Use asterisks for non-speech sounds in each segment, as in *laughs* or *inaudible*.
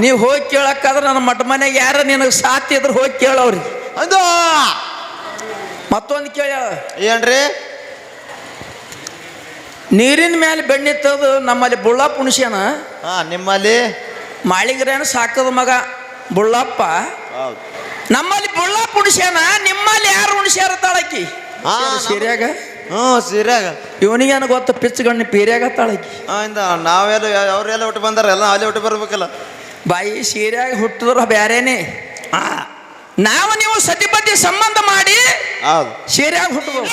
ನೀವು ಹೋಗಿ ಕೇಳಕ್ಕಾದ್ರೆ ನನ್ನ ಮಠ ಮನೆಗೆ ಯಾರ ನಿನಗೆ ಸಾತಿ ಇದ್ರೆ ಹೋಗಿ ಕೇಳವ್ರಿ. ಅದು! ಮತ್ತೊಂದು ಕೇಳ ಏನ್ರಿ? ನೀರಿನ ಮೇಲೆ ಬೆಣ್ಣಿತ್ತದು ನಮ್ಮಲ್ಲಿ ಬುಳ್ಳಪ್ಪ ಪುಣ್ಸ್ಯನ ಹಾ ನಿಮ್ಮಲ್ಲಿ? ಮಾಳಿಗ್ರೇನ ಸಾಕದ ಮಗ ಬುಳ್ಳಪ್ಪ? ಹೌದು. ನಮ್ಮಲ್ಲಿ ಬುಳ್ಳ ಪುಣ್ಸ್ಯನ ನಿಮ್ಮಲ್ಲಿ ಯಾರು ಉಣ್ಸ್ಯಾರ ತಾಳಕಿ ಹಾ, ಸೀರ್ಯಾಗ? ಹ್ಞೂ ಸೀರ್ಯಾಗ. ಇವನಿಗೇನು ಗೊತ್ತ ಪಿಚ್ಚಗಣ್ಣಿ ಪೀರ್ಯಾಗ ತಾಳಕಿ ಹಾ ಇಂದ ನಾವೆಲ್ಲ ಅವ್ರೆಲ್ಲ ಒಟ್ಟು ಬಂದಾರ ಎಲ್ಲ ಅಲ್ಲಿ ಒಟ್ಟು ಬರ್ಬೇಕಲ್ಲ. ಬಾಯಿ ಸೀರೆಯಾಗಿ ಹುಟ್ಟಿದ್ರು ಬ್ಯಾರೇನೆ. ನಾವು ನೀವು ಸತಿಪತಿ ಸಂಬಂಧ ಮಾಡಿ ಹೌದು. ಸೀರ್ಯಾಗ ಹುಟ್ಟಿದ್ರು.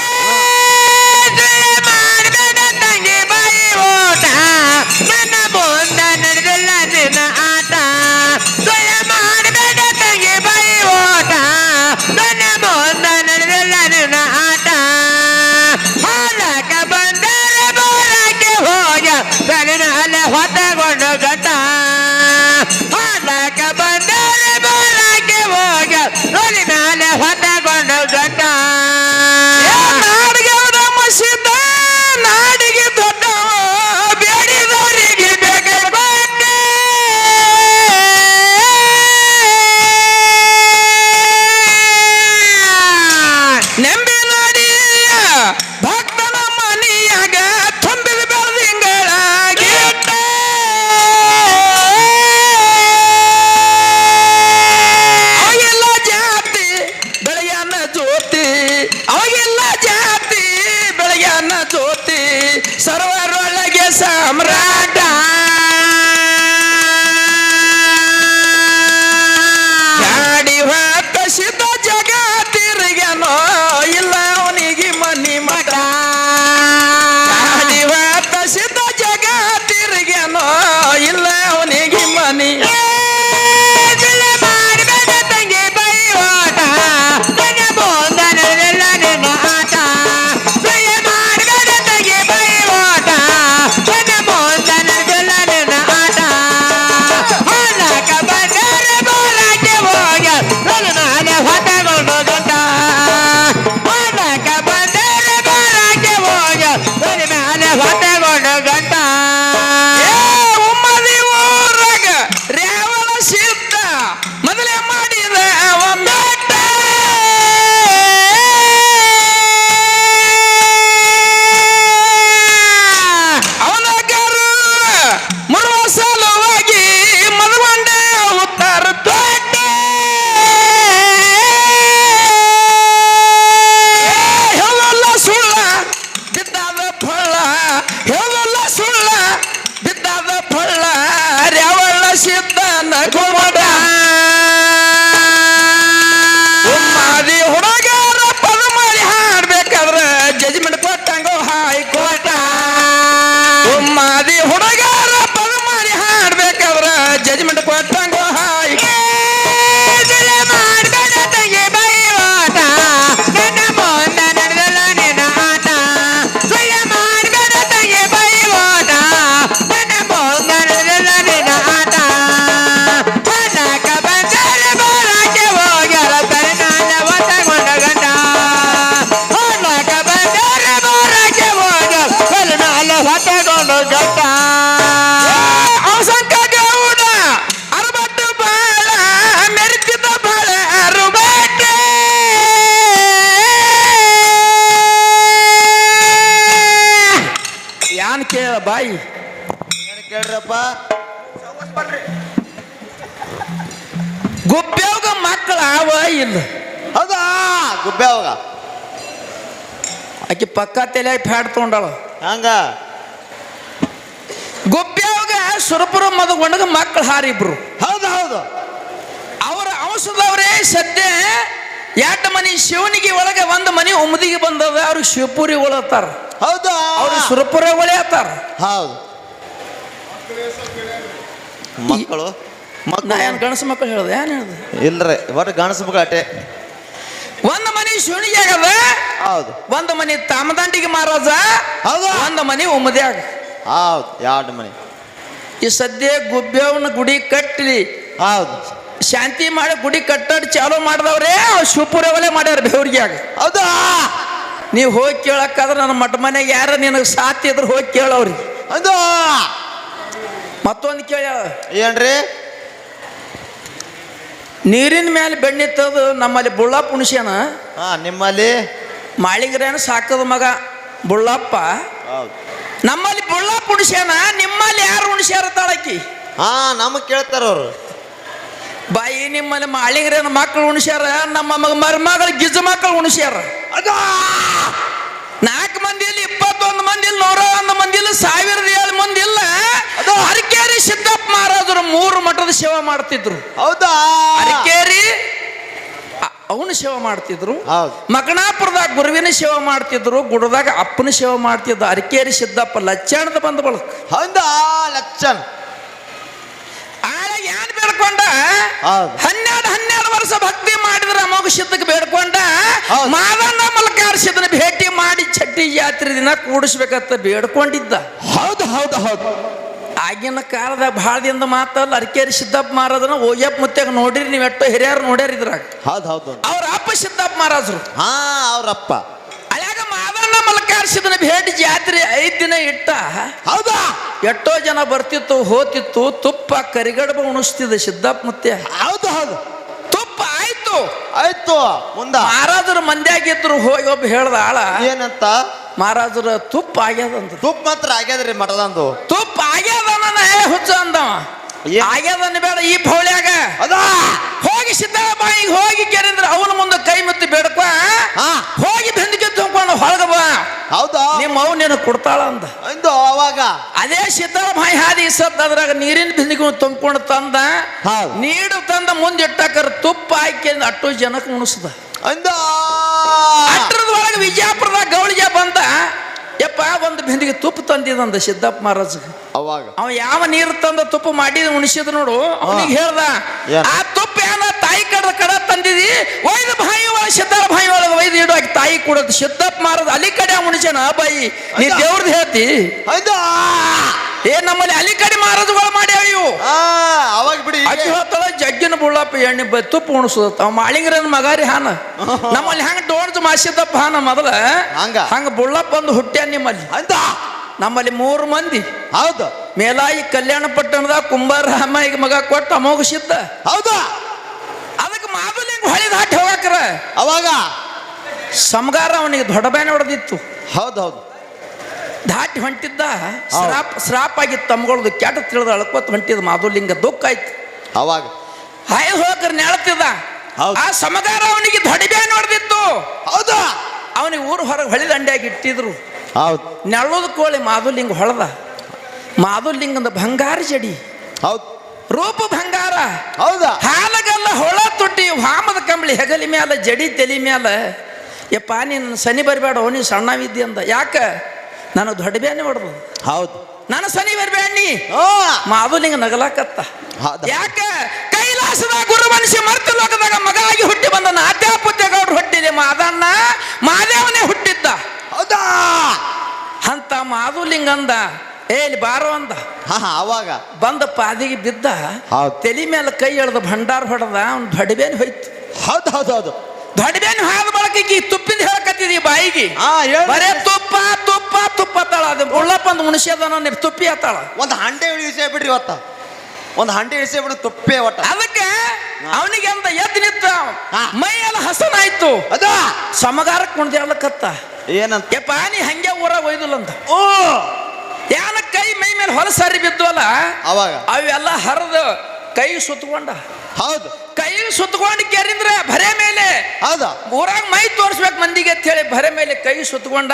ಅವಾಗ ಆಕಿ ಪಕ್ಕ ತಲೆ ಫ್ಯಾಡ್ ತೊಗೊಂಡಾಳ. ಹಂಗ? ಗುಬ್ಬ್ಯಾವಾಗ ಸುರಪುರ ಮದಗೊಂಡಗ ಮಕ್ಕಳು ಹಾರಿಬ್ರು. ಹೌದು ಹೌದು. ಅವರ ಔಷಧವರೇ ಸದ್ಯ ಎರಡು ಮನಿ ಶಿವನಿಗೆ ಒಳಗೆ ಒಂದು ಮನಿ ಉಮದಿಗೆ ಬಂದದ ಅವ್ರಿಗೆ ಶಿವಪುರಿ ಒಳತ್ತಾರ ಹೌದು. ಅವ್ರಿಗೆ ಸುರಪುರ ಒಳೆಯತ್ತಾರ ಹೌದು. ಮಕ್ಕಳು? ಮಕ್ಕಳು ಏನು ಗಣಸ ಮಕ್ಕಳು ಹೇಳ್ದೆ ಏನು ಹೇಳ್ದೆ? ಇಲ್ರಿ ಒಟ್ಟು ಗಣಸ ಮಕ್ಕಳು ಅಟ್ಟೆ. ಒಂದು ಮನೆ ಶಿವನಿಗೆ ಆಗದ ಹೌದು. ಒಂದು ಮನೆ ತಾಮದಂಡಿಗೆ ಮಹಾರಾಜ? ಹೌದು. ಒಂದು ಮನೆ ಉಮ್ಮದ್ಯಾಗ. ಹೌದು ಎರಡು ಮನೆ. ಈ ಸದ್ಯ ಗುಬ್ಬೇವನ ಗುಡಿ ಕಟ್ಟಿ ಹೌದು. ಶಾಂತಿ ಮಾಡಿ ಗುಡಿ ಕಟ್ಟಡ್ ಚಾಲೂ ಮಾಡಿದವ್ರೆ ಶಿವಪುರ ಒಲೆ ಮಾಡ್ಯಾರ ಬೆವ್ರಿಗ್ಯಾಗ. ಹೌದಾ? ನೀವು ಹೋಗಿ ಕೇಳಕ್ಕಾದ್ರೆ ನನ್ನ ಮಠ ಮನೆ ಯಾರ ನಿನಗೆ ಸಾತಿ ಇದ್ರೆ ಹೋಗಿ ಕೇಳವ್ರಿ. ಅದು ಮತ್ತೊಂದು ಕೇಳ ಏನ್ರಿ? ನೀರಿನ ಮೇಲೆ ಬೆಣ್ಣಿತ್ತದು ನಮ್ಮಲ್ಲಿ ಬುಳ್ಳಪ್ಪ ಉಣಿಸ್ಯಾನ ಹಾ ನಿಮ್ಮಲ್ಲಿ? ಮಾಳಿಂಗ್ರೇನ ಸಾಕದ ಮಗ ಬುಳ್ಳಪ್ಪ. ನಮ್ಮಲ್ಲಿ ಬುಳ್ಳ ಉಣಿಸ್ಯಾನ ನಿಮ್ಮಲ್ಲಿ ಯಾರು ಉಣಿಸ್ಯಾರ ತಾಳಕಿ ಹಾ ನಮಗ್ ಕೇಳ್ತಾರ ಅವ್ರು. ಬಾಯಿ ನಿಮ್ಮಲ್ಲಿ ಮಾಳಿಗ್ರೇನ ಮಕ್ಕಳು ಉಣ್ಸ್ಯಾರ ನಮ್ಮ ಮಗ ಮರ್ಮಗಳ ಗಿಜ ಮಕ್ಕಳು ಉಣಿಸ್ಯಾರ. ನಾಲ್ಕು ಮಂದಿ ಇಲ್ಲಿ ಇಪ್ಪತ್ತೊಂದು ಮಂದಿ ಇಲ್ಲ ನೂರ ಒಂದು ಮಂದಿ ಇಲ್ಲ ಸಾವಿರದ ಏಳು ಮಂದಿ ಇಲ್ಲ? ಅರಕೇರಿ ಸಿದ್ದಪ್ಪ ಮಹಾರಾಜರು ಮೂರು ಮಠದ ಸೇವೆ ಮಾಡ್ತಿದ್ರು. ಹೌದಾ? ಅರಕೇರಿ ಅವನು ಸೇವೆ ಮಾಡ್ತಿದ್ರು. ಹೌದು. ಮಗನಾಪುರದಾಗ ಗುರುವಿನ ಸೇವೆ ಮಾಡ್ತಿದ್ರು ಗುಡದಾಗ ಅಪ್ಪನ ಸೇವೆ ಮಾಡ್ತಿದ್ದ ಅರಿಕೇರಿ ಸಿದ್ದಪ್ಪ ಲಚ್ಚಣದ ಬಂದ ಬಳಕ. ಹೌದಾ? ಲಚ್ಚನ್ ಆಳ ಏನ್ ಬೇಡ್ಕೊಂಡ? ಹೌದು. ಹನ್ನೆರಡು ಹನ್ನೆರಡು ವರ್ಷ ಭಕ್ತಿ ಮಾಡಿದ್ರ ಅಮೋಘ ಸಿದ್ಧಕ್ಕೆ ಬೇಡ್ಕೊಂಡ. ಮಾದಣ್ಣ ಮಲ್ಕಾರ ಸಿದ್ಧನ ಭೇಟಿ ಮಾಡಿ ಚಟ್ಟಿ ಜಾತ್ರೆ ದಿನ ಕೂಡಿಸ್ಬೇಕಂತ ಬೇಡ್ಕೊಂಡಿದ್ದ. ಹೌದು ಹೌದು ಹೌದು. ಆಗಿನ ಕಾಲದಾಗ ಭಾಳ ದಿನದ ಮಾತಲ್ಲ ಅರಕೇರಿ ಸಿದ್ದಪ್ಪ ಮಹಾರಾಜನ ಓಯಪ್ಪ ಮುತ್ಯಾಗ ನೋಡಿರಿ ನೀವು ಎಷ್ಟೋ ಹಿರಿಯರು ನೋಡ್ಯಾರ ಇದ್ರಾಗ. ಹೌದು ಹೌದು ಅವ್ರ ಅಪ್ಪ ಸಿದ್ದಪ್ಪ ಮಹಾರಾಜರು. ಹಾ ಅವ್ರಪ್ಪ ಅಲ್ಯಾಗ ಮಾದಣ್ಣ ಮಲಕಾರಿಸಿದನ ಭೇಟಿ ಜಾತ್ರೆ ಐದು ದಿನ ಇಟ್ಟ. ಹೌದಾ? ಎಷ್ಟೋ ಜನ ಬರ್ತಿತ್ತು ಹೋತಿತ್ತು ತುಪ್ಪ ಕರಿಗಡಬ ಉಣಿಸ್ತಿದ್ದ ಸಿದ್ದಪ್ಪ ಮುತ್ಯ. ಹೌದು ಹೌದು. ತುಪ್ಪ ಆಯ್ತು. ಆಯ್ತು ಮುಂದ. ಮಹಾರಾಜರು ಮಂದ್ಯಾಗಿದ್ರು ಹೋಗಿ ಒಬ್ಬ ಹೇಳ್ದ ಆಳ. ಏನಂತ? ಮಹಾರಾಜರ ತುಪ್ಪ ಆಗ್ಯದಂತ. ತುಪ್ಪ ಮಾತ್ರ ಆಗ್ಯದ್ರಿ ಮಠದಂದು. ತುಪ್ಪ ಆಗ್ಯದ ನನ್ನ ಹುಚ್ಚು ಹುಚ್ಚ ಅಂದವ ಆಗ್ಯದನ್ನ ಬೇಡ ಈ ಪೌಳ್ಯಾಗ. ಅದ? ಹೋಗಿ ಸಿದ್ಧ ಬಾಯಿಗೆ ಹೋಗಿ ಕೇಳಿದ್ರೆ ಅವನ ಮುಂದೆ ಕೈ ಮುತ್ತಿ ಬೇಡಕ ಹಾ. ಹೋಗಿ ಬೆಂದಿಗೆ ತುಂಬಿಕೊಂಡು ಹೊಳಗ ಬಾ. ಹೌದಾ? ನಿಮ್ಮ ಅವ್ ನೀನು ಕೊಡ್ತಾಳ ಅಂದ. ಅಂದು ಅವಾಗ? ಅದೇ ಬಾಯಿ ಹಾದಿ ಸತ್ತ ಅದ್ರಾಗ ನೀರಿನ ಬಿಂದಿಗೆ ತುಂಬಿಕೊಂಡು ತಂದ. ಹೌದು. ನೀಡು ತಂದ ಮುಂದೆ ಇಟ್ಟಾಕರ ತುಪ್ಪ ಹಾಕಿ ಅಟ್ಟು ಜನಕ್ಕೆ ಉಣಿಸ್ದ. ಅಂದ ಅಟ್ಟರದೊಳಗೆ ಒಳಗೆ ವಿಜಯಪುರದಾಗ ಗೌಳಿಗೆ ಬಂದ. ಯಪ್ಪ ಒಂದು ಬಿಂದಿಗೆ ತುಪ್ಪ ತಂದಿದಂದ ಸಿದ್ದಪ್ಪ ಮಹಾರಾಜ್ ಅವಾಗ? ಅವ ಯಾವ ನೀರು ತಂದ ತುಪ್ಪ ಮಾಡಿ ಉಣಿಸಿದ ನೋಡು. ಅವನಿಗೆ ಹೇಳ್ದ ಆ ತುಪ್ಪ ಏನ ತಾಯಿ ಕಡದ ಕಡ ತಂದಿದಿ? ಒಯ್ದ ಬಾಯಿ ಒಳಗೆ ಸಿದ್ದಾರ ಬಾಯಿ ಒಳಗ ಒಯ್ದು ಇಡು ಆಕಿ ತಾಯಿ ಕೊಡೋದು. ಸಿದ್ದಪ್ಪ ಮಾರದು ಅಲ್ಲಿ ಕಡೆ ಉಣಿಸ್ಯಾನ ಬಾಯಿ ನೀ ದೇವ್ರದ್ ದೇವ್ರದ್ದು ಹೇಳ್ತಿ ಏ ನಮ್ಮಲ್ಲಿ ಅಲ್ಲಿ ಕಡೆ ಮಾರದುಗಳು ಮಾಡ್ಯಾವ ಇವು. ಆ ಅವಾಗ ಬಿಡಿ ಅಕ್ಕಿ ಹೊತ್ತಳ ಜಗ್ಗಿನ ಬುಳ್ಳಪ್ಪ ಎಣ್ಣೆ ಬತ್ತು ತುಪ್ಪ ಉಣಿಸೋದತ್ತ ಅವ ಮಾಳಿಂಗ್ರನ್ ಮಗಾರಿ ಹಾನ. *laughs* ನಮ್ಮಲ್ಲಿ ಹಂಗ ಡೋಣ್ದು ಮಾಸಿದ್ದಪ್ಪ ಹಾನ ಮೊದಲ? ಹಂಗ? ಹಂಗ ಬುಳ್ಳಪ್ಪ ಒಂದು ಹುಟ್ಟ್ಯಾನ ನಿಮ್ಮಲ್ಲಿ. ಅಂತ ನಮ್ಮಲ್ಲಿ ಮೂರು ಮಂದಿ. ಹೌದು. ಮೇಲಾಯಿ ಕಲ್ಯಾಣ ಪಟ್ಟಣದ ಕುಂಬಾರ ಈಗ ಮಗ ಕೊಟ್ಟು ಅಮೋಘ ಸಿದ್ಧ ಹೌದಾ. ಅದಕ್ಕೆ ಮಾದಲಿಂಗ ಹೊಳಿ ದಾಟಿ ಹೋಗಾಕ್ರ? ಅವಾಗ? ಸಮಗಾರ ಅವನಿಗೆ ದೊಡ್ಡ ಬ್ಯಾನೆ ಹೊಡೆದಿತ್ತು. ಹೌದು ಹೌದು. ದಾಟಿ ಹೊಂಟಿದ್ದ ಸ್ರಾಪ್ ಸ್ರಾಪ್ ಆಗಿತ್ತು ತಮ್ಗಳದು ಕೆಟ್ಟ ತಿಳಿದ ಅಳ್ಕೋತ ಹೊಂಟಿದ ಮಾಧುಲಿಂಗ ದುಃಖ ಆಯ್ತು. ಅವಾಗ. ಹಾಯ್ ಹೋಗ್ರ ನೆಳತಿದ್ದ. ಆ ಸಮಗಾರ ಅವನಿಗೆ ದಡಿಬೇ ನೋಡ್ದಿತ್ತು. ಹೌದು. ಅವನಿಗೆ ಊರು ಹೊರಗೆ ಹೊಳಿ ದಂಡೆಯಾಗಿ ಇಟ್ಟಿದ್ರು. ಹೌದು. ನೆಳ್ಳದ ಕೋಳಿ ಮಾಧುಲಿಂಗ ಹೊಳದ. ಮಾಧುಲಿಂಗದ ಬಂಗಾರ ಜಡಿ. ಹೌದು. ರೂಪ ಬಂಗಾರ. ಹೌದಾ. ಹಾಲಗಲ್ಲ ಹೊಳ ತುಟ್ಟಿ ಹಾಮದ ಕಂಬಳಿ ಹೆಗಲಿ ಮ್ಯಾಲ ಜಡಿ ತೆಲಿ ಮ್ಯಾಲ. ಯಪ್ಪ ನೀನು ಸನಿ ಬರಬೇಡ ನೀ ಸಣ್ಣವಿದ್ದಿ ಅಂದ. ಯಾಕ? ನನಗೆ ದೊಡ್ಡ ಬ್ಯಾನಿ ಹೊಡೆದು ಹೌದು. ನಾನು ಸನಿ ಬರಬೇಡ ಓ. ಮಾದುಲಿಂಗ ಮಾಧುಲಿಂಗ ನಗಲಾಕತ್ತ? ಯಾಕ? ಕೈಲಾಸದ ಗುರು ಮನುಷ್ಯ ಮರ್ತ ಲೋಕದಾಗ ಮಗ ಆಗಿ ಹುಟ್ಟಿ ಬಂದ ನಾಟ್ಯಾಪುತ್ಯ ಗೌಡ್ರು ಹುಟ್ಟಿದೆ ಮಾದಣ್ಣ ಮಾದೇವನೇ ಹುಟ್ಟಿದ್ದ. ಹೌದಾ? ಅಂತ ಮಾಧುಲಿಂಗ ಅಂದ. ಏ ಇಲ್ಲಿ ಬಾರೋ ಅಂದ. ಅವಾಗ. ಬಂದ ಪಾದಿಗೆ ಬಿದ್ದ. ತಲೆ ಮೇಲೆ ಕೈ ಎಳ್ದ ಭಂಡಾರ ಹೊಡೆದ. ಅವ್ನು ದೊಡ್ಡಬೇನ್ ಹೋಯ್ತು. ಹೌದು ಹೌದು ಹೌದು. ದೊಡ್ಡಬೇನ್ ಹಾಲು ಬಳಕಿಗೆ ತುಪ್ಪಿಂದ ಹೇಳಕತ್ತಿದಿ ಬಾಯಿಗೆ? ಆ ಹೇಳು. ಬರೇ ತುಪ್ಪ ತುಪ್ಪ ತುಪ್ಪ ತಾಳ ಅದು. ಉಳ್ಳಪ್ಪ ಒಂದು ಮುಣಿಸ್ಯದನ ತುಪ್ಪಿ ಅತ್ತಾಳ. ಒಂದು ಹಂಡೆ ಇಳಿಸೇ ಬಿಡ್ರಿ ಇವತ್ತ. ಒಂದು ಹಂಡೆ ಇಳಿಸೇ ಬಿಡು ತುಪ್ಪೆ ಒಟ್ಟ. ಅದಕ್ಕೆ ಅವನಿಗೆ ಅಂತ ಎದ್ದು ನಿಂತ ಹಾ. ಮೈ ಎಲ್ಲ ಹಸನಾಯ್ತು. ಅದ? ಸಮಗಾರಕ್ಕೆ ಕತ್ತ ಏನಂತ? ಯಪ್ಪ ನೀ ಹಂಗೆ ಊರ ಒಯ್ದಿಲ್ಲ ಅಂತ ಓ! ಯಾನ ಕೈ ಮೈ ಮೇಲೆ ಹೊಲಸಾರಿ ಅಲ್ಲ ಅವಾಗ? ಅವೆಲ್ಲ ಹರಿದು ಕೈ ಸುತ್ತಕೊಂಡ ಹೌದು. ಕೈ ಸುತ್ತಕೊಂಡು ಕೇರಿಂದ್ರೆ ಭರೆ ಮೇಲೆ. ಹೌದಾ. ಊರಾಗ ಮೈ ತೋರಿಸ್ಬೇಕು ಮಂದಿಗೆ ಅಂತ ಹೇಳಿ ಭರೆ ಮೇಲೆ ಕೈ ಸುತ್ತಕೊಂಡ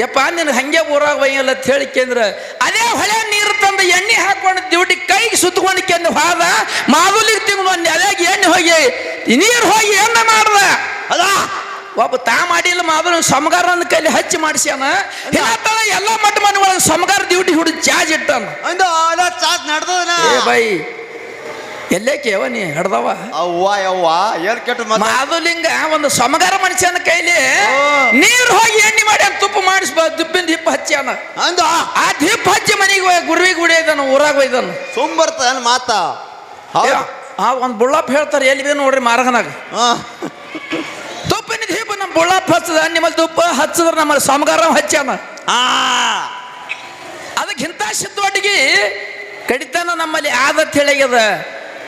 ಯಪ್ಪ ನಿನಗೆ ಹಂಗೆ ಊರಾಗ ಒಯ್ಯಲ್ಲ ಅಂತ ಹೇಳಿ ಕೇಂದ್ರ ಅದೇ ಹೊಳೆ ನೀರು ತಂದು ಎಣ್ಣೆ ಹಾಕೊಂಡು ಡ್ಯೂಟಿ ಕೈಗೆ ಸುತ್ತಕೊಂಡು ಕೇಂದ್ರ ಹೋದ ಮಾದುಲಿಗೆ ತಿಂಗಳು ಒಂದು ಅದಾಗ ಎಣ್ಣೆ ಹೋಗಿ ನೀರು ಹೋಗಿ ಎಣ್ಣೆ ಮಾಡ್ದ. ಅದಾ ಒಬ್ಬ ತಾ ಮಾಡಿಲ್ಲ ಮಾದಲು ಸಮಗಾರನ ಕೈಲಿ ಹಚ್ಚಿ ಮಾಡಿಸ್ಯಾನ. ಹೇಳ್ತಾಳ ಎಲ್ಲ ಮಟ್ಟ ಮನೆ ಒಳಗೆ ಸಮಗಾರ ಡ್ಯೂಟಿ ಹುಡುಗ ಚಾರ್ಜ್ ಇಟ್ಟಾನ. ಒಂದು ಅಲ್ಲ ನಡ್ದದನ? ಏ ಬೈ ಎಲ್ಲೇ ಕೇವ ನೀ ಹಿಡ್ದವ? ಅವ್ವ ಯವ್ವ ಏನ್ ಕೆಟ್ಟ ಮಾತು? ಮಾಧುಲಿಂಗ ಒಂದು ಸಮಗಾರ ಮನುಷ್ಯನ ಕೈಲಿ ನೀರು ಹೋಗಿ ಎಣ್ಣೆ ಮಾಡಿ ಅಂತ ತುಪ್ಪ ಮಾಡಿಸ್ ದುಪ್ಪಿನ ದೀಪ ಹಚ್ಚಾನ ಅಂದ ಆ ದೀಪ ಹಚ್ಚಿ ಮನೆಗೆ ಗುರುವಿಗೆ ಇದನ್ನು ಊರಾಗ ಒಯ್ದನು ಸುಮ್ ಬರ್ತದ ಮಾತ? ಆ ಒಂದು ಬುಳ್ಳಪ್ಪ ಹೇಳ್ತಾರೆ ಎಲ್ಲಿ ಬೇ ನೋಡ್ರಿ ಮಾರಗನಾಗ ತುಪ್ಪಿನ ದೀಪ ನಮ್ಮ ಬುಳ್ಳಪ್ಪ ಹಚ್ಚದ ನಿಮ್ಮಲ್ಲಿ ತುಪ್ಪ ಹಚ್ಚದ್ರ ನಮ್ಮಲ್ಲಿ ಸಮಗಾರ ಹಚ್ಚಾನ ಆ ಅದಕ್ಕಿಂತ ಸಿದ್ಧೊಟ್ಟಿಗೆ ಕಡಿತನ ನಮ್ಮಲ್ಲಿ ಆದತ್ ಹೇಳಿಗ್ಯದ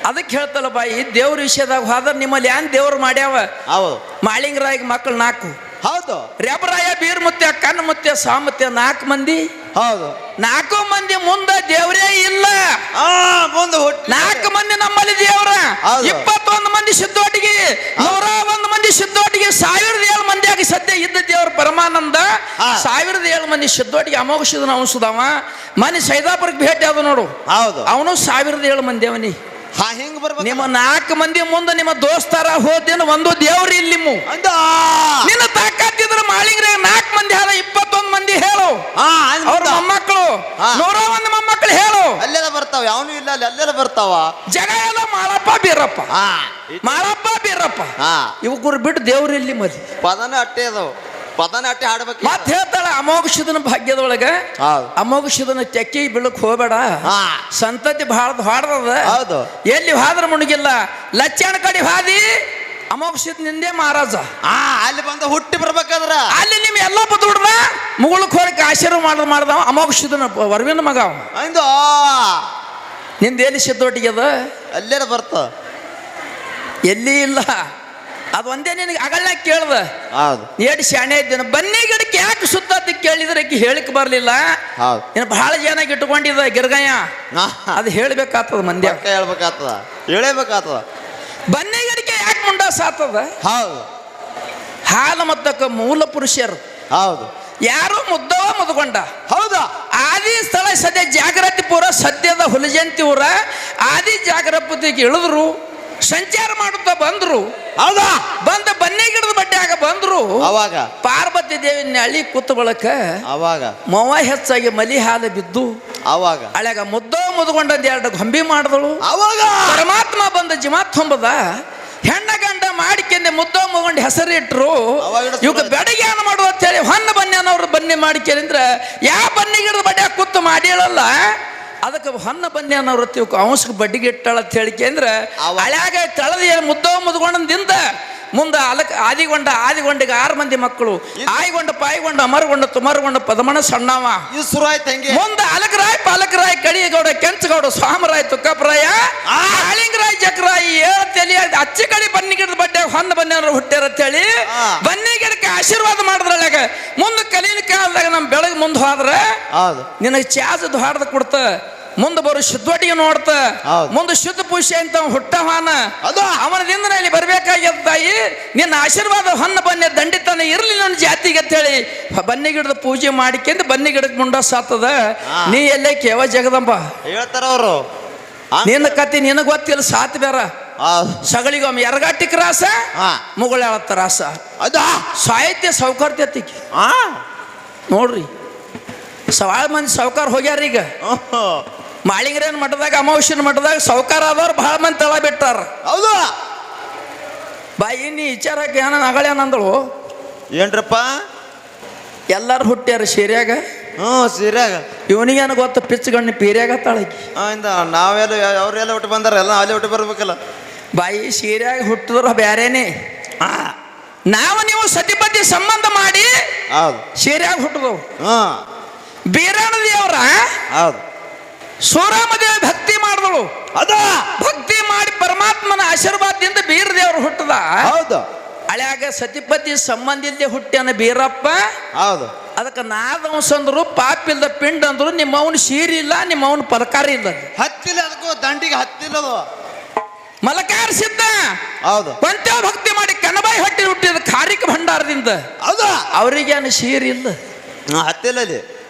ಅದಕ್ಕೆ ಹೇಳ್ತಲ್ಲ ಬಾಯಿ ದೇವ್ರ ವಿಷಯದಾಗ ಹೋದ್ರೆ ನಿಮ್ಮಲ್ಲಿ ಏನ್ ದೇವ್ರು ಮಾಡ್ಯಾವ? ಹೌದು. ಮಾಳಿಂಗರಾಯಿಗೆ ಮಕ್ಕಳು ನಾಲ್ಕು. ಹೌದು. ರೆಬರಾಯ ಬೀರ್ ಮುತ್ಯ ಕಣ್ ಮುತ್ಯ ಸಾಮತ್ಯ ನಾಲ್ಕು ಮಂದಿ? ಹೌದು. ನಾಲ್ಕು ಮಂದಿ ಮುಂದೆ ದೇವರೇ ಇಲ್ಲ. ಆ ಮುಂದೆ ನಾಲ್ಕು ಮಂದಿ ನಮ್ಮಲ್ಲಿ ದೇವ್ರ. ಇಪ್ಪತ್ತೊಂದು ಮಂದಿ ಸಿದ್ದೋಟಿಗೆ ನೂರ ಒಂದು ಮಂದಿ ಸಿದ್ದೋಟಿಗೆ ಸಾವಿರದ ಏಳು ಮಂದಿ ಆಗಿ ಸದ್ಯ ಇದ್ದ ದೇವ್ರ ಪರಮಾನಂದ. ಸಾವಿರದ ಏಳು ಮಂದಿ ಸಿದ್ದೋಟಿಗೆ ಅಮೋಘಸಿದನ ಅಂಶದವ ಮನೆ ಸೈದಾಪುರಕ್ಕೆ ಭೇಟಿ ಆದ ನೋಡು. ಹೌದು. ಅವನು ಸಾವಿರದ ಏಳು ಮಂದಿ ಅವನಿ. ಹಾ ಹೆಂಗೆ ಬರ್ಬೇಕು? ನಿಮ್ಮ ನಾಲ್ಕು ಮಂದಿ ಮುಂದೆ ನಿಮ್ಮ ದೋಸ್ತಾರ ಹೋದೇನು ಒಂದು ದೇವ್ರಿ ಇಲ್ಲಿ ನಿಮ್ಮ. ಅಂದ ನಿನ್ನ ತಾಕತ್ತಿದ್ರೆ ಮಾಳಿಗ್ರೆ ನಾಲ್ಕು ಮಂದಿ ಹಾರ ಇಪ್ಪತ್ತೊಂದು ಮಂದಿ ಹೇಳು. ಹಾ ಅಂದ್ ಅವ್ರ. ಮೊಮ್ಮಕ್ಕಳು. ನೂರ ಒಂದು ಮೊಮ್ಮಕ್ಕಳು ಹೇಳು. ಅಲ್ಲೆಲ್ಲ ಬರ್ತಾವ? ಯಾವನು ಇಲ್ಲ ಅಲ್ಲಿ ಅಲ್ಲೆಲ್ಲ ಬರ್ತಾವ? ಜಗ ಎಲ್ಲ ಮಾಳಪ್ಪ ಬೀರಪ್ಪ. ಹಾ. ಮಾಳಪ್ಪ ಬೀರಪ್ಪ. ಹಾ. ಬಿಟ್ಟು ದೇವ್ರಿ ಇಲ್ಲಿ ಮದಿ ಪದನ ಅಟ್ಟೆ ಅದಾವ. ಪದನ ಅಟ್ಟೆ ಹಾಡ್ಬೇಕು. ಮತ್ತೆ ಹೇಳ್ತಾಳ ಭಾಗ್ಯದೊಳಗೆ ಭಾಗ್ಯದೊಳಗ ಹೌದು. ಅಮೋಘಶಿದನ ತೆಕ್ಕಿ ಬೀಳಕ್ ಹೋಗ್ಬೇಡ. ಹಾ. ಸಂತತಿ ಬಹಳ ಹಾಡ್ದದ. ಹೌದು. ಎಲ್ಲಿ ಹಾದ್ರ ಮುಣಗಿಲ್ಲ. ಲಚ್ಚಣ ಕಡೆ ಹಾದಿ ಅಮೋಘಷದ ನಿಂದೆ ಮಹಾರಾಜ. ಹಾ ಅಲ್ಲಿ ಬಂದು ಹುಟ್ಟಿ ಬರ್ಬೇಕಾದ್ರ. ಅಲ್ಲಿ ನಿಮ್ ಎಲ್ಲ ದುಡ್ದ ಮುಗುಳಕ್ ಹೋರಕ್ಕೆ ಆಶೀರ್ವಾದ ಮಾಡ್ದ ಮಾಡ್ದವ ಅಮೋಘಷದನ ವರ್ವಿನ ಮಗ ಅವ. ಅಂದು ನಿಂದ ಎಲ್ಲಿ ಸಿದ್ದೊಟ್ಟಿಗೆ ಅದ? ಅಲ್ಲೇ ಬರ್ತ? ಎಲ್ಲಿ ಇಲ್ಲ. ಅದು ಒಂದೇ ನಿನಗೆ ಅಗಲ ಕೇಳ್ದ. ಹೌದು. ಏಟ್ ಶಾಣೆ ಇದ್ದೇನೆ. ಬನ್ನಿ ಗಿಡಕ್ಕೆ ಯಾಕೆ ಸುತ್ತ ಕೇಳಿದ್ರೆ ಆಕಿ ಹೇಳಿಕ್ ಬರ್ಲಿಲ್ಲ. ಹೌದು. ಇನ್ನು ಬಹಳ ಜನ ಇಟ್ಕೊಂಡಿದ್ದ ಗಿರ್ಗಯ್ಯ ಅದು ಹೇಳ್ಬೇಕಾಗ್ತದ ಮಂದಿ ಹೇಳ್ಬೇಕಾತದ ಹೇಳ್ಬೇಕಾಗ್ತದ. ಹೇಳಬೇಕಾಗ್ತದ. ಬನ್ನಿ ಗಿಡಕ್ಕೆ ಯಾಕೆ ಮುಂಡ ಸಾತದ ಹೌದು. ಹಾಲು ಮತ್ತಕ್ಕ ಮೂಲ ಪುರುಷರು. ಹೌದು. ಯಾರು ಮುದ್ದವ ಮುದ್ಕೊಂಡ. ಹೌದಾ. ಆದಿ ಸ್ಥಳ ಸದ್ಯ ಜಾಗೃತಿ ಪೂರ ಸದ್ಯದ ಹುಲಜಂತಿ ಊರ. ಆದಿ ಜಾಗ್ರಪತಿಗೆ ಇಳಿದ್ರು. ಸಂಚಾರ ಮಾಡುತ್ತಾ ಬಂದ್ರು. ಹೌದಾ? ಬಂದ ಬನ್ನಿ ಗಿಡದ ಬಡ್ಡ್ಯಾಗ ಬಂದ್ರು. ಅವಾಗ? ಪಾರ್ವತಿ ದೇವಿ ನಳಿ ಕೂತು ಬಳಕ ಅವಾಗ? ಮೊವ ಹೆಚ್ಚಾಗಿ ಮಲಿ ಹಾಲು ಬಿದ್ದು ಅವಾಗ? ಅಳಗ ಮುದ್ದೋ ಮುದ್ಕೊಂಡಂದು ಎರಡು ಗೊಂಬಿ ಮಾಡಿದಳು. ಅವಾಗ? ಪರಮಾತ್ಮ ಬಂದ ಜಿಮಾ ಹೊಂಬದ ಹೆಣ್ಣ ಗಂಡ ಮಾಡಿಕೆಂದೆ ಮುದ್ದೋ ಮುಗೊಂಡು ಹೆಸರು ಇಟ್ರು. ಅವಾಗ ಇಡ ಇವಕ್ಕೆ ಬೆಡಗೆ ಏನು ಮಾಡುವ ಅಂತೇಳಿ ಹೊನ್ನ ಅನ್ನೋರು ಬನ್ನಿ ಮಾಡಿಕೆಂದ್ರ ಯಾವ ಬನ್ನಿ ಗಿಡದ ಬಡ್ಡ್ಯಾಗ ಕೂತು ಮಾಡಿಳಲ್ಲ ಅದಕ್ಕೆ ಹೊನ್ನ ಬನ್ನಿ ಅನ್ನೋ ವೃತ್ತಿ ಅಂಶಕ್ಕೆ ಬಡ್ಡಿಗೆ ಇಟ್ಟಾಳ ಅಂತ ಹೇಳಿಕೆ ಅಂದ್ರೆ ಅಳ್ಯಾಗ ತಳದ ಮುದ್ದೋ ಮುದ್ಕೊಂಡದಿಂದ ಮುಂದೆ ಅಲಕ್ ಆದಿಗೊಂಡ ಆದಿಗೊಂಡಿಗೆ ಆರು ಮಂದಿ ಮಕ್ಕಳು. ಆಯ್ಗೊಂಡ ಪಾಯ್ಗೊಂಡ ಅಮರಗೊಂಡ ತುಮರಗೊಂಡ ಪದಮಣ ಸಣ್ಣವ. ಇದು ಮುಂದೆ ಹೆಂಗೆ? ಮುಂದ ಅಲಕರಾಯ್ ಪಾಲಕರಾಯ್ ಕಡಿಗೌಡ ಕೆಂಚಗೌಡ ಸ್ವಾಮರಾಯ್ ತುಕ್ಕಪ್ಪರಾಯ ಆಳಿಂಗರಾಯ್ ಜಕ್ರಾಯ್ ಏಳು ತಲಿ ಅಚ್ಚಿ ಕಡೆ ಬನ್ನಿ ಗಿಡದ ಬಡ್ಡೆ ಹೊಂದ ಬನ್ನಿ ಹುಟ್ಟ್ಯಾರ ಅಂತೇಳಿ ಆ. ಬನ್ನಿ ಗಿಡಕ್ಕೆ ಆಶೀರ್ವಾದ ಮಾಡಿದ್ರಳ್ಯಾಗ ಮುಂದೆ ಕಲೀನ ಕಾಲದಾಗ ನಮ್ಮ ಬೆಳಗ್ಗೆ ಮುಂದೆ ಹೋದ್ರೆ ಹೌದು. ನಿನಗೆ ಚಾಜದ್ ಹಾಡ್ದ ಕೊಡ್ತ. ಮುಂದೆ ಬರೋ ಶುದ್ಧೊಟ್ಟಿಗೆ ನೋಡ್ತ. ಮುಂದೆ ಶುದ್ಧ ಪುಷ್ಯ ಅಂತ ಹುಟ್ಟವಾನ ಅದು. ಅವನದಿಂದ ಇಲ್ಲಿ ಬರ್ಬೇಕಾಗ್ಯದ ತಾಯಿ ನಿನ್ನ ಆಶೀರ್ವಾದ ಹೊನ್ನ ಬನ್ನಿ ದಂಡಿತನ ಇರ್ಲಿ ನನ್ನ ಜಾತಿಗೆ ಅಂತೇಳಿ. ಬನ್ನಿ ಗಿಡದ ಪೂಜೆ ಮಾಡಿಕೆಂದು ಬನ್ನಿ ಗಿಡಕ್ಕೆ ಮುಂಡ ಸಾತದ. ನೀ ಎಲ್ಲೇ ಕೇವ ಜಗದಂಬ. ಹೇಳ್ತಾರ ಅವರು. ನಿನ್ನ ಕತಿ ನಿನಗೆ ಗೊತ್ತಿಲ್ಲ ಸಾತ್ ಬೇರ. ಸಗಳಿಗೊಮ್ಮೆ ಎರಗಾಟಿ ಕ್ರಾಸ ಮುಗುಳಾಳತ್ತ ಮುಗಳ ತ್ರಾಸ ಅದಾ? ಸಾಹಿತ್ಯ ಸೌಕರ್ಯತಿಗೆ ಹಾ ನೋಡ್ರಿ ಸವಾಳ ಮಂದಿ ಸಾವುಕಾರ ಹೋಗ್ಯಾರ ಈಗ ಓಹೋ. ಮಾಳಿಂಗ್ರೇನ್ ಮಠದಾಗ ಅಮಾವಾಸ್ಯನ ಮಠದಾಗ ಸೌಕಾರ ಆದವ್ರು ಬಹಳ ಮಂದಿ ತಳ ಬಿಟ್ಟಾರ. ಹೌದು. ಬಾಯಿ ನೀ ವಿಚಾರಕ್ಕೆ ಏನ ನಗಳೇನಂದಳು ಏನ್ರಪ್ಪ? ಎಲ್ಲಾರು ಹುಟ್ಟ್ಯಾರ ಸೀರ್ಯಾಗ ಹ್ಞೂ ಸೀರ್ಯಾಗ. ಇವನಿಗೇನು ಗೊತ್ತ ಪಿಚ್ಚಗಣ್ಣಿ ಪೀರ್ಯಾಗ ತಾಳಕಿ ಇಂದ ನಾವೆಲ್ಲ ಅವ್ರೆಲ್ಲ ಹುಟ್ಟು ಬಂದಾರ ಎಲ್ಲ ಅಲ್ಲಿ ಹುಟ್ಟು ಬರ್ಬೇಕಲ್ಲ. ಬಾಯಿ ಶೀರ್ಯಾಗ ಹುಟ್ಟಿದ್ರು ಬ್ಯಾರೇನೆ. ನಾವು ನೀವು ಸತಿಪತಿ ಸಂಬಂಧ ಮಾಡಿ ಹೌದು. ಶೀರ್ಯಾಗ ಹುಟ್ಟಿದವು. ಹ್ಞೂ. ಬೀರಾಣ ದೇವ್ರ ಹೌದು. ಸೂರಾಮದೇವಿ ಭಕ್ತಿ ಮಾಡಿದಳು. ಅದ? ಭಕ್ತಿ ಮಾಡಿ ಪರಮಾತ್ಮನ ಆಶೀರ್ವಾದದಿಂದ ಬೀರ ದೇವ್ರು ಹುಟ್ಟದ. ಹೌದು. ಹಳ್ಯಾಗ ಸತಿಪತಿ ಸಂಬಂಧಿಲ್ದೆ ಹುಟ್ಟ್ಯಾನ ಬೀರಪ್ಪ. ಹೌದು. ಅದಕ್ಕೆ ನಾದವಂಶ ಅಂದ್ರು ಪಾಪಿಲ್ದ ಪಿಂಡ್ ಅಂದ್ರು ನಿಮ್ಮ ಅವನು ಸೀರಿ ಇಲ್ಲ ನಿಮ್ಮ ಅವನು ಪಲಕಾರ ಇಲ್ಲ ಹತ್ತಿಲ್ಲ ಅದಕ್ಕೂ ದಂಡಿಗೆ ಹತ್ತಿಲ್ಲ ಅದು ಮಲಕಾರ ಸಿದ್ಧ ಹೌದು. ಪಂಚ ಭಕ್ತಿ ಮಾಡಿ ಕಣಬಾಯಿ ಹಟ್ಟಿ ಹುಟ್ಟಿದ ಖಾರಿಕ ಭಂಡಾರದಿಂದ. ಹೌದಾ? ಏನು ಸೀರಿ ಇಲ್ಲ. ಹತ್ತಿಲ್ಲದೆ ಹತ್ತಿಲ್ಲ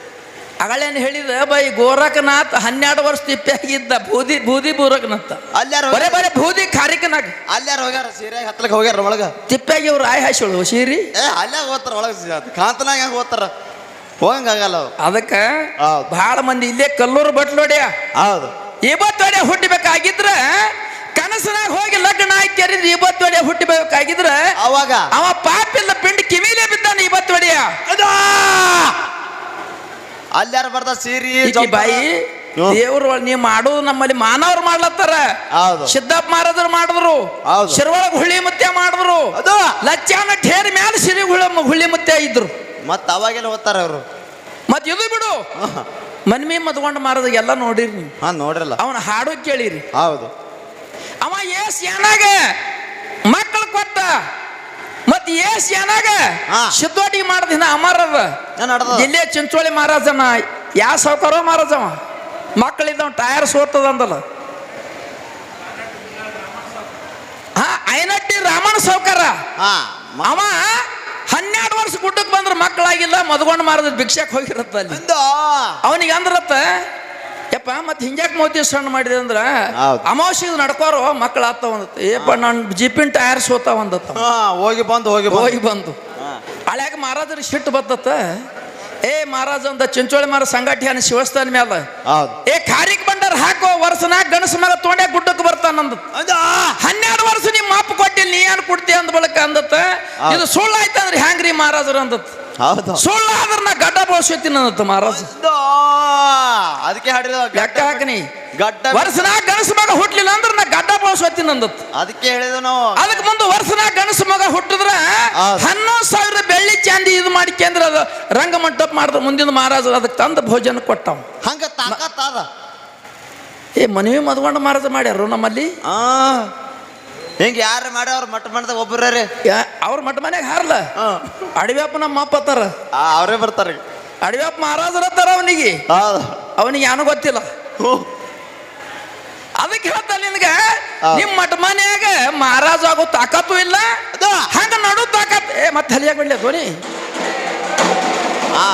ಅಗಳೇನು ಹೇಳಿದ ಬೈ ಗೋರಕನಾಥ್ ಹನ್ನೆರಡು ವರ್ಷ ತಿಪ್ಪಿಯಾಗಿದ್ದ ಬೂದಿ ಬೂದಿ ಬೂರಕನಾಥ ಅಲ್ಲಾರ ಬರೇ ಬರೇ ಬೂದಿ ಖಾರಿಕನಾಗ. ಅಲ್ಲಾರ ಹೋಗ್ಯಾರ? ಸೀರೆ ಹತ್ತಲಕ್ಕೆ ಹೋಗ್ಯಾರ ಒಳಗ? ತಿಪ್ಪಿಯಾಗಿ ಅವ್ರು ಆಯ್ ಹಾಯ್ಸೋಳು ಸೀರಿ? ಏ ಅಲ್ಲೇ ಹೋಗ್ತಾರ ಒಳಗೆ ಕಾಂತನಾಗ ಹೆಂಗೆ ಹೋಗ್ತಾರ? ಹೋಗಂಗಾಗಲ್ಲ ಅದಕ್ಕ. ಬಹಳ ಮಂದಿ ಇಲ್ಲೇ ಕಲ್ಲೂರು ಬಟ್ಲೋಡ್ಯ ಹೌದು. ಇವತ್ತೊಡೆ ಹುಟ್ಟಬೇಕಾಗಿದ್ರ ಕನಸನಾಗ ಹೋಗಿ ಲಗ್ನ ಇವತ್ತು ಇವತ್ತೊಡೆ ಹುಟ್ಟಬೇಕಾಗಿದ್ರ ಅವಾಗ? ಅವ ಪಾಪಿಲ್ಲ ಪಿಂಡ್ ಕಿವಿಲೇ ಬಿದ್ದಾನೆ ಇವತ್ತೊಡೆಯ ಅದಾ! ಅಲ್ಯಾರ ಬರ್ದ ಸೀರಿ ಈಕಿ ಬಾಯಿ ದೇವ್ರ ದೇವ್ರು ನೀ ಮಾಡೋದು ನಮ್ಮಲ್ಲಿ ಮಾನವ್ರು ಮಾಡ್ಲತ್ತಾರ. ಹೌದು. ಸಿದ್ದಪ್ಪ ಮಹಾರಾಜರು ಮಾಡಿದ್ರು. ಹೌದು. ಶಿರೊಳಗೆ ಹುಳಿ ಮುತ್ತೆ ಮಾಡಿದ್ರು. ಅದು. ಲಚ್ಚಾನ ಠೇರ್ ಮ್ಯಾಲ ಸಿರಿ ಹುಳ ಹುಳಿ ಮುತ್ತೆ ಇದ್ರು. ಮತ್ತ ಅವಾಗೆಲ್ಲ ಓದ್ತಾರ ಅವರು? ಮತ್ ಇದು ಬಿಡು. ಮನ್ಮಿ ಮದ್ಕೊಂಡ್ ಮಾರದ ಎಲ್ಲ ನೋಡಿರಿ ನೀವು. ಹಾ ನೋಡ್ರಲ್ಲ. ಅವನ ಹಾಡು ಕೇಳಿರಿ. ಹೌದು. ಅವ ಏಸ್ ಏನಾಗ ಮಕ್ಕಳು ಕೊಟ್ಟ. ಮತ್ ಏ ಏನಾಗ ಶುದ್ಧಿ ಸಿದ್ದೋಟಿ ಮಾಡ್ದಿನ ಅಮರದ? ಇಲ್ಲೇ ಚಿಂಚೋಳಿ ಮಹಾರಾಜನ ಯಾವ ಸಾವುಕಾರ ಮಹಾರಾಜವ? ಮಕ್ಕಳಿದ್ದವ ಟೈರ್ ಸೋರ್ತದ ಅಂದಲ್ಲ ಹಾ ಐನಟ್ಟಿ ರಾಮಣ್ಣ ಸಾವುಕಾರ. ಅವ ಹನ್ನೆರಡು ವರ್ಷ ಗುಡ್ಡಕ್ಕೆ ಬಂದ್ರ ಮಕ್ಕಳಾಗಿಲ್ಲ ಮದ್ಕೊಂಡು ಮಾರದ ಭಿಕ್ಷಕ್ ಹೋಗಿರತ್ತ ಅಲ್ಲಿ. ಅವನಿಗೆ ಅಂದ್ರತ್ತ ಯಪ್ಪ ಮತ್ತೆ ಹಿಂಗ್ಯಾಕ್ ಮೋತಿ ಸಣ್ಣ ಮಾಡಿದೆ ಅಂದ್ರೆ ಹೌದು. ಅಮಾವಾಸ್ಯದ ನಡ್ಕೋರು ಮಕ್ಕಳು ಆತಾವ ಅಂದತ್ತ ಏಪ್ಪ ನನ್ನ ಜಿಪಿನ್ ಟೈರ್ ಸೋತ ಅಂದತ್ತ. ಹಾ ಹೋಗಿ ಬಂದು ಹೋಗಿ ಬಂದು. ಹೋಗಿ ಬಂದು. ಹಾ. ಹಳ್ಯಾಗ ಶಿಟ್ ಸಿಟ್ಟು ಬತ್ತತ್ತ. ಏ ಮಹಾರಾಜ ಅಂತ ಚಿಂಚೋಳಿ ಮಾರ ಸಂಗಾಟಿ ಅನ್ನ ಶಿವಸ್ಥಾನ ಮ್ಯಾಲ. ಹೌದು. ಏ ಖಾರಿಕ್ ಬಂಡಾರ ಹಾಕೋ ವರ್ಷನಾಗ ಗಣಸ ಮಗ ತೊಂಡೆ ಗುಡ್ಡಕ್ಕೆ ಬರ್ತಾನಂದ ಅಂದ. ಹನ್ನೆರಡು ವರ್ಷ ನಿಮ್ಮ ಅಪ್ಪ ಕೊಟ್ಟಿಲ್ಲ ನೀ ಏನ್ ಕೊಡ್ತಿ ಅಂದ ಬಳಕ ಅಂದತ್ತ. ಇದು ಸುಳ್ಳು ಆಯ್ತಂದ್ರೆ ಹ್ಯಾಂಗ್ರಿ ಮಹಾರಾಜರು ಅಂದತ್ ಹೌದು. ಸುಳ್ಳು ಆದ್ರ ನಾ ಗಡ್ಡ ಬಳಸ್ಕೊತೀನಿ ಅಂದತ್ತ ಮಹಾರಾಜ ಅಂದ ಅದಕ್ಕೆ ಹಾಡಿದ ಲೆಕ್ಕ ಹಾಕನಿ. ಗಡ್ಡ ವರ್ಷನಾಗ ಗಣಸ ಮಗ ಹುಟ್ಲಿಲ್ಲ ಅಂದ್ರೆ ನಾ ಗಡ್ಡ ಬಳಸ್ಕೊತೀನಿ ಅಂದತ್ ಅದಕ್ಕೆ ಹೇಳಿದ ನಾವು. ಅದಕ್ಕೆ ಮುಂದೆ ವರ್ಷನಾಗ ಗಣಸ ಮಗ ಹುಟ್ಟಿದ್ರ. ಹನ್ನೊಂದು ಸಾವಿರ ಬೆಳ್ಳಿ ಚಾಂದಿ ಇದು ಮಾಡಿಕೆಂದ್ರ ಅದು ರಂಗ ಮಂಟಪ ಮಾಡಿದ್ರ ಮುಂದಿನ ಮಹಾರಾಜ ಅದಕ್ಕೆ ತಂದು ಭೋಜನ ಕೊಟ್ಟವ. ಹಂಗ ತಾಕತ್ ಅದ ಏ ಮನವಿ ಮದ್ಗೊಂಡ ಮಹಾರಾಜ ಮಾಡ್ಯಾರು ನಮ್ಮಲ್ಲಿ? ಆ. ಹಿಂಗ ಯಾರು ಮಾಡ್ಯಾವ್ರ ಮಟ್ಟ ಮಾಡ್ದ ಒಬ್ಬರೇ ರೀ. ಅವ್ರ ಮಟ್ಟ ಮನೆಗೆ ಹಾರಲ್ಲ? ಅಡವ್ಯಪ್ಪ ನಮ್ಮ ಅಪ್ಪ ಅತ್ತಾರ. ಅವರೇ ಬರ್ತಾರೆ ಅಡವ್ಯಪ್ಪ ಮಹಾರಾಜರ ಅತ್ತಾರ ಅವನಿಗೆ. ಅವನಿಗೆ ಏನೂ ಗೊತ್ತಿಲ್ಲ. ಅದಕ್ಕೆ ಹೇಳ್ತಾ ನಿನ್ಗ. ನಿಮ್ಮ ಮಠ ಮನ್ಯಾಗ ಮಹಾರಾಜ ಆಗೋ ತಾಕತ್ತು ಇಲ್ಲ? ಅದು? ಹಂಗ ನಡು ತಾಕತ್. ಏ ಮತ್ತೆ ಹಲಿಯಾಗ ಬಿಡ್ಲಿ ಧ್ವನಿ. ಆ,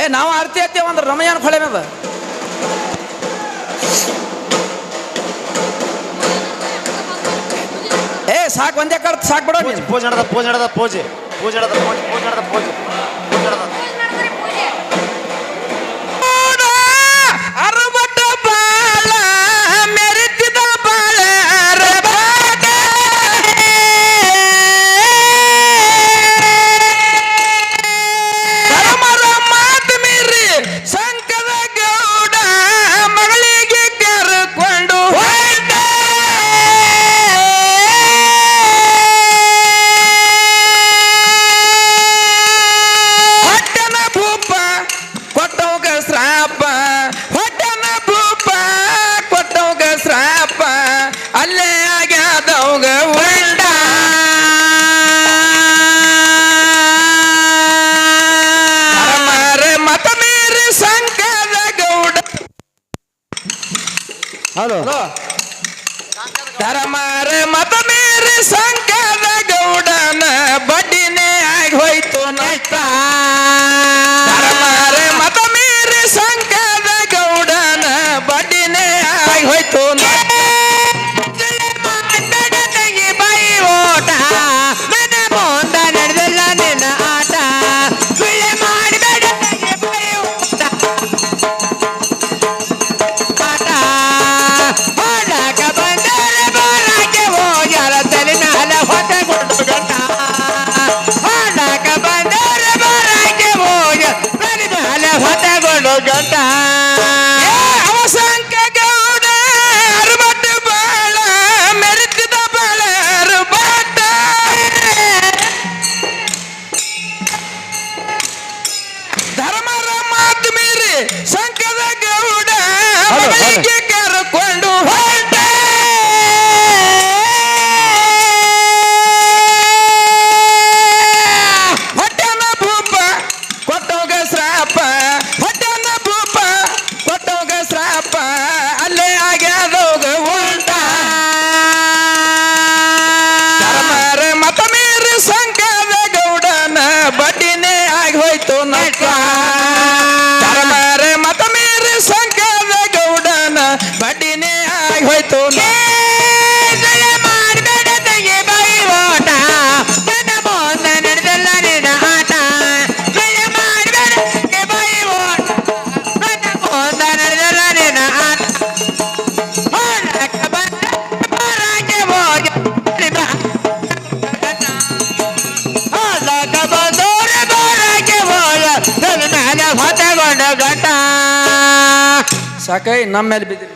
ಏ ನಾವು ಆರ್ತಿ ಹತ್ತೇವ ರಮಯಾನ ಫಳೆ ಹೊಳೆ ಸಾಕು, ಒಂದೇ ಕರ್ತ್ ಸಾಕು ಬಿಡೋ ಪೂಜೆ ನಡೆದ ಪೂಜೆ ನಡೆದ ಪೂಜೆ ಪೂಜೆ ನಡೆದ ಪೂಜೆ ಪೂಜೆ ನಡೆದ ಪೂಜೆ. ಸಾಕೈ ನಮ್ಮ ಮೇಲೆ ಬಿದ್ದಿರಿ.